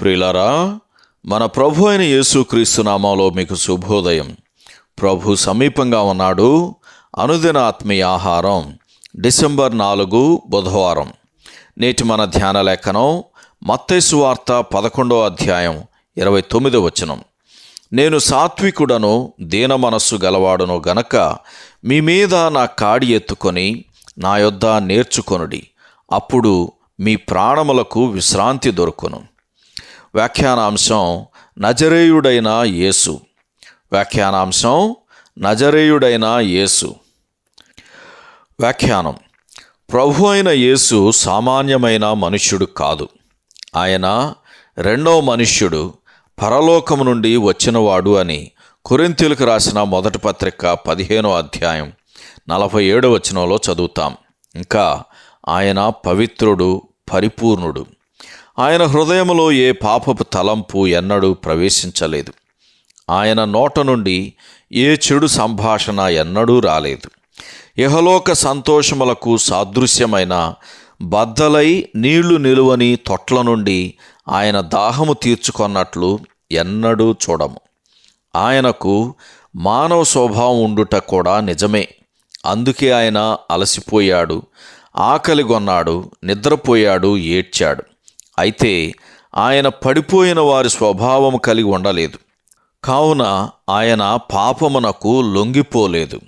ప్రియులారా మన ప్రభు అయిన యేసుక్రీస్తు నామంలో మీకు శుభోదయం. ప్రభు సమీపంగా ఉన్నాడు. అనుదిన ఆత్మీయ ఆహారం డిసెంబర్ నాలుగు బుధవారం. నేటి మన ధ్యాన లేఖనం మత్తైసు వార్త పదకొండో అధ్యాయం ఇరవై తొమ్మిదో వచనం. నేను సాత్వికుడను దీన మనస్సు గలవాడును గనక మీ మీద నా కాడి ఎత్తుకొని నా యొద్ద నేర్చుకొనుడి. అప్పుడు మీ ప్రాణములకు విశ్రాంతి దొరుకును. వ్యాఖ్యానాంశం నజరేయుడైన యేసు. వ్యాఖ్యానాంశం నజరేయుడైన యేసు. వ్యాఖ్యానం. ప్రభు అయిన యేసు సామాన్యమైన మనుష్యుడు కాదు. ఆయన రెండో మనుష్యుడు పరలోకము నుండి వచ్చినవాడు అని కొరింతీలకు రాసిన మొదటి పత్రిక పదిహేనో అధ్యాయం నలభై ఏడో వచనంలో చదువుతాం. ఇంకా ఆయన పవిత్రుడు పరిపూర్ణుడు. ఆయన హృదయములో ఏ పాపపు తలంపు ఎన్నడూ ప్రవేశించలేదు. ఆయన నోట నుండి ఏ చెడు సంభాషణ ఎన్నడూ రాలేదు. ఇహలోక సంతోషములకు సాదృశ్యమైన బద్దలై నీళ్ళు నిలువని తొట్ల నుండి ఆయన దాహము తీర్చుకొన్నట్లు ఎన్నడూ చూడము. ఆయనకు మానవ స్వభావం ఉండుట కూడా నిజమే. అందుకే ఆయన అలసిపోయాడు ఆకలిగొన్నాడు నిద్రపోయాడు ఏడ్చాడు. అయితే ఆయన పడిపోయిన వారి స్వభావం కలిగి ఉండలేదు. కావున ఆయన పాపమునకు లొంగిపోలేదు.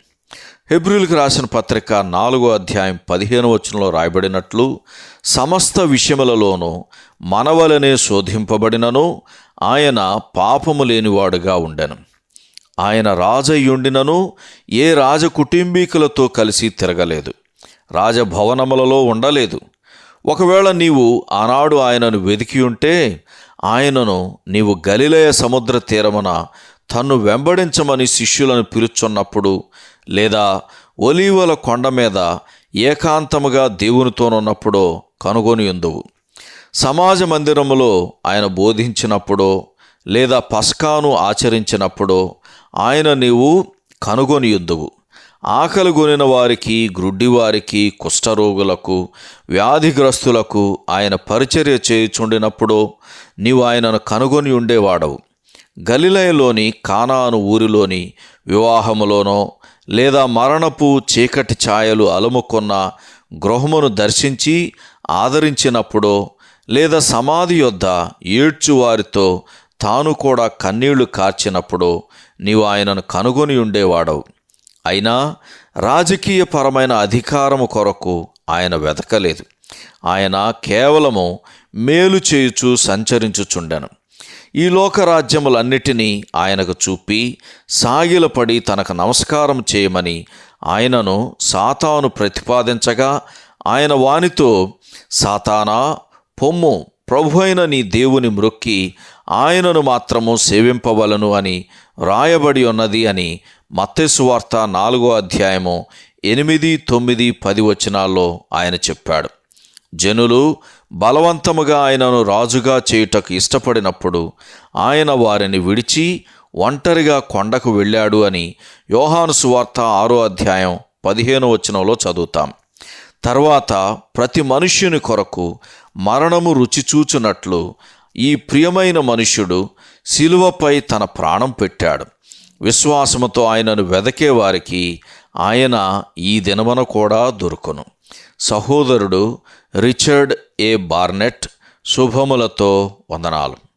హెబ్రిల్కి రాసిన పత్రిక నాలుగో అధ్యాయం పదిహేను వచనంలో రాయబడినట్లు సమస్త విషయములలోనూ మనవలనే శోధింపబడినను ఆయన పాపము లేనివాడుగా ఉండెను. ఆయన రాజయ్యుండినను ఏ రాజ కుటుంబీకులతో కలిసి తిరగలేదు. రాజభవనములలో ఉండలేదు. ఒకవేళ నీవు ఆనాడు ఆయనను వెతికి ఉంటే ఆయనను నీవు గలిలయ సముద్ర తీరమున తన్ను వెంబడించమని శిష్యులను పిలుచున్నప్పుడు లేదా ఒలీవల కొండ మీద ఏకాంతముగా దేవునితోనున్నప్పుడో కనుగొని ఉందువు. సమాజ మందిరములో ఆయన బోధించినప్పుడో లేదా పస్కాను ఆచరించినప్పుడో ఆయన నీవు కనుగొని ఉందవు. ఆకలి కొనిన వారికి గ్రుడ్డివారికి కుష్ఠరోగులకు వ్యాధిగ్రస్తులకు ఆయన పరిచర్య చేయుచుండినప్పుడు నీవు ఆయనను కనుగొని ఉండేవాడవు. గలిలయలోని కానాను ఊరిలోని వివాహములోనో లేదా మరణపు చీకటి ఛాయలు అలుముకున్న గృహమును దర్శించి ఆదరించినప్పుడో లేదా సమాధి యొద్ద ఏడ్చువారితో తాను కూడా కన్నీళ్ళు కార్చినప్పుడు నీవు ఆయనను కనుగొని ఉండేవాడవు. అయినా రాజకీయపరమైన అధికారము కొరకు ఆయన వెతకలేదు. ఆయన కేవలము మేలు చేయుచు సంచరించుచుండెను. ఈ లోకరాజ్యములన్నిటినీ ఆయనకు చూపి సాగిలపడి తనకు నమస్కారం చేయమని ఆయనను సాతాను ప్రతిపాదించగా ఆయన వానితో సాతానా పొమ్ము ప్రభు అయిన నీ దేవుని మ్రొక్కి ఆయనను మాత్రము సేవింపవలను అని రాయబడి ఉన్నది అని మత్స్సువార్త నాలుగో అధ్యాయము ఎనిమిది తొమ్మిది పది వచనాల్లో ఆయన చెప్పాడు. జనులు బలవంతముగా ఆయనను రాజుగా చేయుటకు ఇష్టపడినప్పుడు ఆయన వారిని విడిచి ఒంటరిగా కొండకు వెళ్ళాడు అని యోహాను సువార్త ఆరో అధ్యాయం పదిహేను వచనంలో చదువుతాం. తర్వాత ప్రతి మనుష్యుని కొరకు మరణము రుచి చూచునట్లు ఈ ప్రియమైన మనుష్యుడు శిలువపై తన ప్రాణం పెట్టాడు. విశ్వాసముతో ఆయనను వెదకే వారికి ఆయన ఈ దినమున కూడా దొరుకును. సహోదరుడు రిచర్డ్ ఏ బార్నెట్ శుభములతో వందనాలు.